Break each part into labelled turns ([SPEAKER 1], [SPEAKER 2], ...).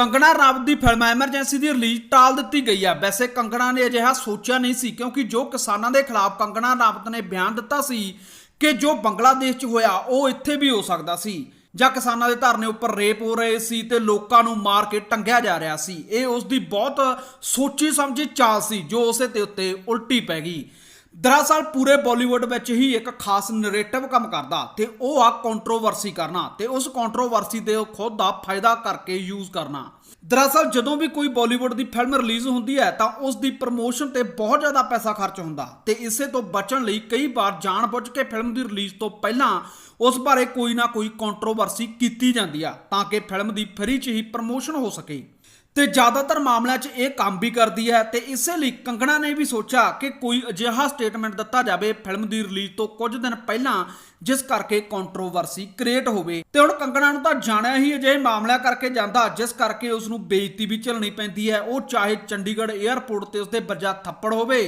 [SPEAKER 1] ਕੰਗਣਾ ਰਾਵਤ ਦੀ film emergency ਦੀ release ਟਾਲ ਦਿੱਤੀ ਗਈ ਹੈ ਵੈਸੇ ਕੰਗਣਾ ਨੇ ਅਜਿਹਾ ਸੋਚਿਆ ਨਹੀਂ ਸੀ, ਕਿਉਂਕਿ ਜੋ ਕਿਸਾਨਾਂ ਦੇ ਖਿਲਾਫ ਕੰਗਣਾ ਰਾਵਤ ਨੇ ਬਿਆਨ ਦਿੱਤਾ ਸੀ ਕਿ ਜੋ ਬੰਗਲਾਦੇਸ਼ 'ਚ ਹੋਇਆ, ਉਹ ਇੱਥੇ ਵੀ ਹੋ ਸਕਦਾ ਸੀ ਜਾਂ ਕਿਸਾਨਾਂ ਦੇ ਧਰਨੇ ਉੱਪਰ ਰੇਪ ਹੋ ਰਹੇ ਸੀ ਤੇ ਲੋਕਾਂ ਨੂੰ ਮਾਰ ਕੇ ਟੰਗਿਆ ਜਾ ਰਿਹਾ ਸੀ। ਇਹ ਉਸ ਦੀ ਬਹੁਤ ਸੋਚੀ ਸਮਝੀ ਚਾਲ ਸੀ, ਜੋ ਉਸੇ ਤੇ ਉੱਤੇ ਉਲਟੀ ਪੈ ਗਈ। ਦਰਅਸਲ ਪੂਰੇ ਬਾਲੀਵੁੱਡ ਵਿੱਚ ਹੀ ਇੱਕ ਖਾਸ ਨਰੇਟਿਵ ਕੰਮ ਕਰਦਾ ਤੇ ਉਹ ਆ ਕੰਟਰੋਵਰਸੀ ਕਰਨਾ ਤੇ ਉਸ ਕੰਟਰੋਵਰਸੀ ਦੇ ਖੁਦ ਦਾ ਫਾਇਦਾ ਕਰਕੇ ਯੂਜ਼ ਕਰਨਾ। ਦਰਅਸਲ ਜਦੋਂ ਵੀ ਕੋਈ ਬਾਲੀਵੁੱਡ ਦੀ ਫਿਲਮ ਰਿਲੀਜ਼ ਹੁੰਦੀ ਹੈ ਤਾਂ ਉਸ ਦੀ ਪ੍ਰਮੋਸ਼ਨ ਤੇ ਬਹੁਤ ਜ਼ਿਆਦਾ ਪੈਸਾ ਖਰਚ ਹੁੰਦਾ ਤੇ ਇਸੇ ਤੋਂ ਬਚਣ ਲਈ ਕਈ ਵਾਰ ਜਾਣਬੁੱਝ ਕੇ ਫਿਲਮ ਦੀ ਰਿਲੀਜ਼ ਤੋਂ ਪਹਿਲਾਂ ਉਸ ਬਾਰੇ ਕੋਈ ਨਾ ਕੋਈ ਕੰਟਰੋਵਰਸੀ ਕੀਤੀ ਜਾਂਦੀ ਆ ਤਾਂ ਕਿ ਫਿਲਮ ਦੀ ਫਰੀ ਚ ਹੀ ਪ੍ਰਮੋਸ਼ਨ ਹੋ ਸਕੇ। ਤੇ ਜ਼ਿਆਦਾਤਰ ਮਾਮਲਿਆਂ 'ਚ ਇਹ ਕੰਮ ਵੀ ਕਰਦੀ ਹੈ ਤੇ ਇਸੇ ਲਈ ਕੰਗਣਾ ਨੇ ਵੀ ਸੋਚਿਆ ਕਿ ਕੋਈ ਅਜਿਹਾ ਸਟੇਟਮੈਂਟ ਦਿੱਤਾ ਜਾਵੇ। ਫਿਲਮ ਦੀ ਰਿਲੀਜ਼ ਤੋਂ ਕੁਝ ਦਿਨ ਪਹਿਲਾਂ ਜਿਸ ਕਰਕੇ ਕੰਟਰੋਵਰਸੀ ਕ੍ਰੀਏਟ ਹੋਵੇ। ਤੇ ਹੁਣ ਕੰਗਣਾ ਨੂੰ ਤਾਂ ਜਾਣਿਆ ਹੀ ਅਜਿਹੇ ਮਾਮਲਿਆਂ ਕਰਕੇ ਜਾਂਦਾ, ਜਿਸ ਕਰਕੇ ਉਸ ਨੂੰ ਬੇਇੱਜ਼ਤੀ ਵੀ ਝੱਲਣੀ ਪੈਂਦੀ ਹੈ। ਉਹ ਚਾਹੇ ਚੰਡੀਗੜ੍ਹ 에ਅਰਪੋਰਟ ਤੇ ਉਸਦੇ ਵੱਜਾ ਥੱਪੜ ਹੋਵੇ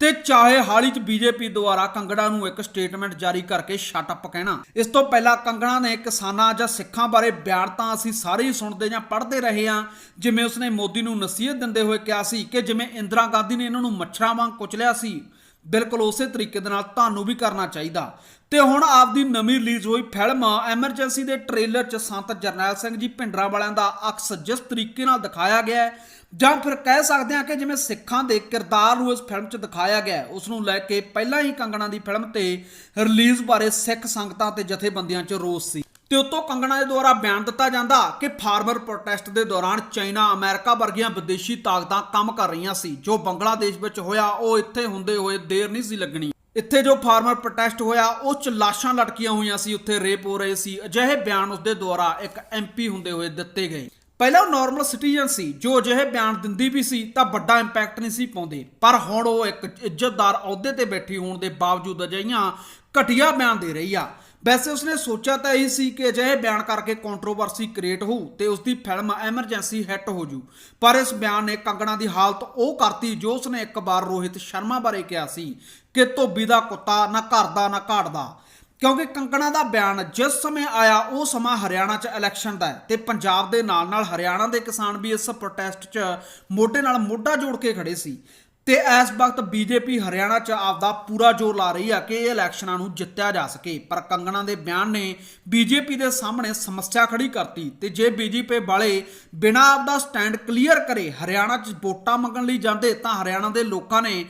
[SPEAKER 1] ਤੇ ਚਾਹੇ ਹਾਲ ਹੀ ਚ ਬੀਜੇਪੀ ਦੁਆਰਾ ਕੰਗਣਾ ਨੂੰ ਇੱਕ ਸਟੇਟਮੈਂਟ ਜਾਰੀ ਕਰਕੇ ਸ਼ਟ ਅਪ ਕਹਿਣਾ। ਇਸ ਤੋਂ ਪਹਿਲਾਂ ਕੰਗਣਾ ਨੇ ਕਿਸਾਨਾਂ ਜਾਂ ਸਿੱਖਾਂ ਬਾਰੇ ਬਿਆਨ ਤਾਂ ਅਸੀਂ ਸਾਰੇ ਹੀ ਸੁਣਦੇ ਜਾਂ ਪੜ੍ਹਦੇ ਰਹੇ ਹਾਂ। ਜਿਵੇਂ ਉਸਨੇ ਮੋਦੀ ਨੂੰ ਨਸੀਹਤ ਦਿੰਦੇ ਹੋਏ ਕਿਹਾ ਸੀ ਕਿ ਜਿਵੇਂ ਇੰਦਰਾ ਗਾਂਧੀ ਨੇ ਇਹਨਾਂ ਨੂੰ ਮੱਛਰਾਂ ਵਾਂਗ ਕੁਚਲਿਆ ਸੀ ਬਿਲਕੁਲ ਉਸੇ ਤਰੀਕੇ ਦੇ ਨਾਲ ਤੁਹਾਨੂੰ ਵੀ ਕਰਨਾ ਚਾਹੀਦਾ। ਤੇ ਹੁਣ ਆਪਦੀ ਨਵੀਂ ਰਿਲੀਜ਼ ਹੋਈ ਫਿਲਮ ਐਮਰਜੈਂਸੀ ਦੇ ਟ੍ਰੇਲਰ 'ਚ ਸੰਤ ਜਰਨੈਲ ਸਿੰਘ ਜੀ ਭਿੰਡਰਾਂ ਵਾਲਿਆਂ ਦਾ ਅਕਸ ਜਿਸ ਤਰੀਕੇ ਨਾਲ ਦਿਖਾਇਆ ਗਿਆ ਹੈ, ਜਾਂ ਫਿਰ ਕਹਿ ਸਕਦੇ ਹਾਂ ਕਿ ਜਿਵੇਂ ਸਿੱਖਾਂ ਦੇ ਕਿਰਦਾਰ ਨੂੰ ਇਸ ਫਿਲਮ 'ਚ ਦਿਖਾਇਆ ਗਿਆ ਉਸ ਨੂੰ ਲੈ ਕੇ ਪਹਿਲਾਂ ਹੀ ਕੰਗਣਾ ਦੀ ਫਿਲਮ ਤੇ ਰਿਲੀਜ਼ ਬਾਰੇ ਸਿੱਖ ਸੰਗਤਾਂ ਤੇ ਜਥੇਬੰਦੀਆਂ 'ਚ ਰੋਸ ਸੀ। ਤੇ ਉਤੋਂ ਕੰਗਣਾ ਦੇ ਦੁਆਰਾ ਬਿਆਨ ਦਿੱਤਾ ਜਾਂਦਾ ਕਿ ਫਾਰਮਰ ਪ੍ਰੋਟੈਸਟ ਦੇ ਦੌਰਾਨ ਚਾਈਨਾ, ਅਮਰੀਕਾ ਵਰਗੀਆਂ ਵਿਦੇਸ਼ੀ ਤਾਕਤਾਂ ਕੰਮ ਕਰ ਰਹੀਆਂ ਸੀ। ਜੋ ਬੰਗਲਾਦੇਸ਼ ਵਿੱਚ ਹੋਇਆ, ਉਹ ਇੱਥੇ ਹੁੰਦੇ ਹੋਏ ਦੇਰ ਨਹੀਂ ਸੀ ਲੱਗਣੀ। ਇੱਥੇ ਜੋ ਫਾਰਮਰ ਪ੍ਰੋਟੈਸਟ ਹੋਇਆ, ਉਹ ਚ ਲਾਸ਼ਾਂ ਲਟਕੀਆਂ ਹੋਈਆਂ ਸੀ, ਉੱਥੇ ਰੇਪ ਹੋ ਰਹੇ ਸੀ। ਅਜਿਹੇ ਬਿਆਨ ਉਸਦੇ ਦੁਆਰਾ ਇੱਕ ਐਮਪੀ ਹੁੰਦੇ ਹੋਏ ਦਿੱਤੇ ਗਏ। ਪਹਿਲਾਂ ਉਹ ਨਾਰਮਲ ਸਿਟੀਜ਼ਨ ਸੀ। ਜੋ ਅਜਿਹੇ ਬਿਆਨ ਦਿੰਦੀ ਵੀ ਸੀ, ਤਾਂ ਵੱਡਾ ਇੰਪੈਕਟ ਨਹੀਂ ਸੀ ਪਾਉਂਦੇ। ਪਰ ਹੁਣ ਉਹ ਇੱਕ ਇੱਜ਼ਤਦਾਰ ਅਹੁਦੇ ਤੇ ਬੈਠੀ ਹੋਣ ਦੇ ਬਾਵਜੂਦ ਅਜਿਹੀਆਂ ਘਟੀਆ ਬਿਆਨ ਦੇ ਰਹੀ ਆ। ਵੈਸੇ ਉਸਨੇ ਸੋਚਿਆ ਤਾਂ ਇਹ ਸੀ ਕਿ ਅਜਿਹੇ ਬਿਆਨ ਕਰਕੇ ਕੰਟਰੋਵਰਸੀ ਕ੍ਰੀਏਟ ਹੋਊ ਤੇ ਉਸਦੀ ਫਿਲਮ ਐਮਰਜੈਂਸੀ ਹਿੱਟ ਹੋ ਜੂ। ਪਰ ਇਸ ਬਿਆਨ ਨੇ ਕੰਗਣਾ ਦੀ ਹਾਲਤ ਉਹ ਕਰਤੀ ਜੋ ਉਸਨੇ ਇੱਕ ਵਾਰ ਰੋਹਿਤ ਸ਼ਰਮਾ ਬਾਰੇ ਕਿਹਾ ਸੀ ਕਿ ਧੋਬੀ ਦਾ ਕੁੱਤਾ ਨਾ ਘਰ ਦਾ ਨਾ ਘਾਟ ਦਾ ਕਿਉਂਕਿ ਕੰਕਣਾ ਦਾ ਬਿਆਨ ਜਿਸ ਸਮੇਂ ਆਇਆ ਉਹ ਸਮਾਂ ਹਰਿਆਣਾ 'ਚ ਇਲੈਕਸ਼ਨ ਦਾ ਹੈ ਤੇ ਪੰਜਾਬ ਦੇ ਨਾਲ ਨਾਲ ਹਰਿਆਣਾ ਦੇ ਕਿਸਾਨ ਵੀ ਇਸ ਪ੍ਰੋਟੈਸਟ 'ਚ ਮੋਢੇ ਨਾਲ ਮੋਢਾ ਜੋੜ ਕੇ ਖੜੇ ਸੀ। ਤੇ ਇਸ ਵਕਤ ਬੀਜੇਪੀ ਹਰਿਆਣਾ 'ਚ ਆਪਦਾ ਪੂਰਾ ਜ਼ੋਰ ਲਾ ਰਹੀ ਆ ਕਿ ਇਹ ਇਲੈਕਸ਼ਨਾਂ ਨੂੰ ਜਿੱਤਿਆ ਜਾ ਸਕੇ। ਪਰ ਕੰਗਣਾ ਦੇ ਬਿਆਨ ਨੇ ਬੀਜੇਪੀ ਦੇ ਸਾਹਮਣੇ ਸਮੱਸਿਆ ਖੜੀ ਕਰਤੀ ਤੇ ਜੇ ਬੀਜੇਪੀ ਵਾਲੇ ਬਿਨਾਂ ਆਪਦਾ ਸਟੈਂਡ ਕਲੀਅਰ ਕਰੇ ਹਰਿਆਣਾ 'ਚ ਵੋਟਾਂ ਮੰਗਣ ਲਈ ਜਾਂਦੇ ਤਾਂ ਹਰਿਆਣਾ ਦੇ ਲੋਕਾਂ ਨੇ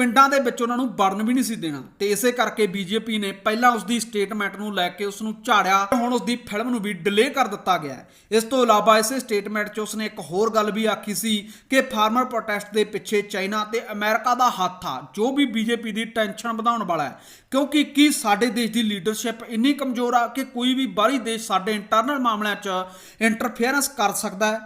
[SPEAKER 1] ਪਿੰਡਾਂ ਦੇ ਵਿੱਚ ਉਹਨਾਂ ਨੂੰ ਵੜਨ ਵੀ ਨਹੀਂ ਸੀ ਦੇਣਾ। ਤੇ ਇਸੇ ਕਰਕੇ ਬੀਜੇਪੀ ਨੇ ਪਹਿਲਾਂ ਉਸ ਦੀ ਸਟੇਟਮੈਂਟ ਨੂੰ ਲੈ ਕੇ ਉਸ ਨੂੰ ਝਾੜਿਆ। ਤੇ ਹੁਣ ਉਸ ਦੀ ਫਿਲਮ ਨੂੰ ਵੀ ਡਿਲੇ ਕਰ ਦਿੱਤਾ ਗਿਆ ਹੈ। ਇਸ ਤੋਂ ਇਲਾਵਾ ਇਸੇ ਸਟੇਟਮੈਂਟ 'ਚ ਉਸਨੇ ਇੱਕ ਹੋਰ ਗੱਲ ਵੀ ਆਖੀ ਸੀ ਕਿ ਫਾਰਮਰ ਪ੍ਰੋਟੈਸਟ ਦੇ ਪਿੱਛੇ ਚਾਈਨਾ ਤੇ ਅਮਰੀਕਾ ਦਾ ਹੱਥ ਆ। ਜੋ ਵੀ ਬੀਜੇਪੀ ਦੀ ਟੈਨਸ਼ਨ ਵਧਾਉਣ ਵਾਲਾ ਹੈ। ਕਿਉਂਕਿ ਕੀ ਸਾਡੇ ਦੇਸ਼ ਦੀ ਲੀਡਰਸ਼ਿਪ ਇੰਨੀ ਕਮਜ਼ੋਰ ਆ ਕਿ ਕੋਈ ਵੀ ਬਾਹਰੀ ਦੇਸ਼ ਸਾਡੇ ਇੰਟਰਨਲ ਮਾਮਲਿਆਂ 'ਚ ਇੰਟਰਫੇਰੈਂਸ ਕਰ ਸਕਦਾ ਹੈ।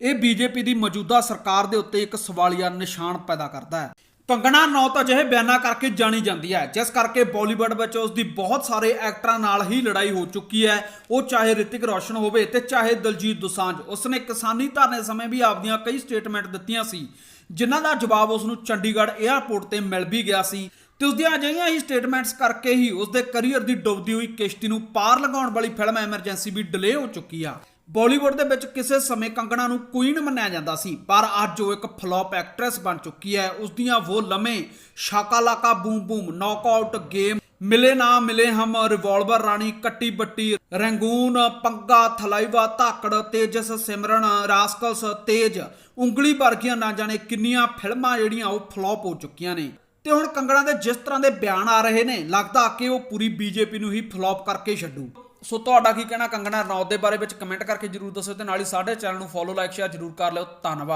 [SPEAKER 1] ਇਹ ਬੀਜੇਪੀ ਦੀ ਮੌਜੂਦਾ ਸਰਕਾਰ ਦੇ ਉੱਤੇ ਇੱਕ ਸਵਾਲੀਆ ਨਿਸ਼ਾਨ ਪੈਦਾ ਕਰਦਾ ਹੈ। ਕੰਗਣਾ ਨੌਤ ਅਜਿਹੇ ਬਿਆਨਾਂ ਕਰਕੇ ਜਾਣੀ ਜਾਂਦੀ ਹੈ, ਜਿਸ ਕਰਕੇ ਬਾਲੀਵੁੱਡ ਵਿੱਚ ਉਸ ਦੀ ਬਹੁਤ ਸਾਰੇ ਐਕਟਰਾਂ ਨਾਲ ਹੀ ਲੜਾਈ ਹੋ ਚੁੱਕੀ ਹੈ। ਉਹ ਚਾਹੇ ਰਿਤਿਕ ਰੋਸ਼ਨ ਹੋਵੇ ਤੇ ਚਾਹੇ ਦਲਜੀਤ ਦੋਸਾਂਝ। ਉਸਨੇ ਕਿਸਾਨੀ ਧਰਨੇ ਸਮੇਂ ਵੀ ਆਪਦੀਆਂ ਕਈ ਸਟੇਟਮੈਂਟ ਦਿੱਤੀਆਂ ਸੀ, ਜਿਨ੍ਹਾਂ ਦਾ ਜਵਾਬ ਉਸ ਨੂੰ ਚੰਡੀਗੜ੍ਹ 에ਅਰਪੋਰਟ ਤੇ ਮਿਲ ਵੀ ਗਿਆ ਸੀ। ਤੇ ਉਸ ਦੀਆਂ ਅਜਿਹੀਆਂ ਹੀ ਸਟੇਟਮੈਂਟਸ ਕਰਕੇ ਹੀ ਉਸ ਦੇ ਕੈਰੀਅਰ ਦੀ ਡੁੱਬਦੀ ਹੋਈ ਕਿਸ਼ਤੀ ਨੂੰ ਪਾਰ ਲਗਾਉਣ ਵਾਲੀ ਫਿਲਮ ਐਮਰਜੈਂਸੀ ਵੀ ਡਿਲੇ ਹੋ ਚੁੱਕੀ ਆ। ਬਾਲੀਵੁੱਡ ਦੇ ਵਿੱਚ ਕਿਸੇ ਸਮੇਂ ਕੰਗਣਾ ਨੂੰ ਕੁਈਨ ਮੰਨਿਆ ਜਾਂਦਾ ਸੀ, ਪਰ ਅੱਜ ਉਹ ਇੱਕ ਫਲॉप ਐਕਟਰੈਸ ਬਣ ਚੁੱਕੀ ਹੈ। ਉਸ ਦੀਆਂ ਉਹ ਲਮੇ Shakalaka boom boom knockout game ਮਿਲੇ ਨਾ ਮਿਲੇ ਹਮ ਰਿਵਾਲਵਰ ਰਾਣੀ, ਕੱਟੀ ਬੱਟੀ, ਰੰਗੂਨ, ਪੰਗਾ, ਥਲਾਈਵਾ, ਧਾਕੜ, ਤੇਜਸ, ਸਿਮਰਨ ਰਾਸਕਲਸ ਤੇਜ, ਉਂਗਲੀ ਵਰਗੀਆਂ ਨਾ ਜਾਣੇ ਕਿੰਨੀਆਂ ਫਿਲਮਾਂ ਜਿਹੜੀਆਂ ਉਹ ਫਲॉप ਹੋ ਚੁੱਕੀਆਂ ਨੇ। ਤੇ ਹੁਣ ਕੰਗਣਾ ਦੇ ਜਿਸ ਤਰ੍ਹਾਂ ਦੇ ਬਿਆਨ ਆ ਰਹੇ ਨੇ, ਲੱਗਦਾ ਕਿ ਉਹ ਪੂਰੀ ਬੀਜੇਪੀ ਨੂੰ ਹੀ ਫਲॉप ਕਰਕੇ ਛੱਡੂ। ਸੋ ਤੁਹਾਡਾ ਕੀ ਕਹਿਣਾ ਕੰਗਣਾ ਰਣੌਤ ਦੇ ਬਾਰੇ ਵਿੱਚ ਕਮੈਂਟ ਕਰਕੇ ਜਰੂਰ ਦੱਸਿਓ ਤੇ ਨਾਲ ਹੀ ਸਾਡੇ ਚੈਨਲ ਨੂੰ ਫੋਲੋ ਲਾਈਕ ਸ਼ੇਅਰ ਜਰੂਰ ਕਰ ਲਿਓ। ਧੰਨਵਾਦ।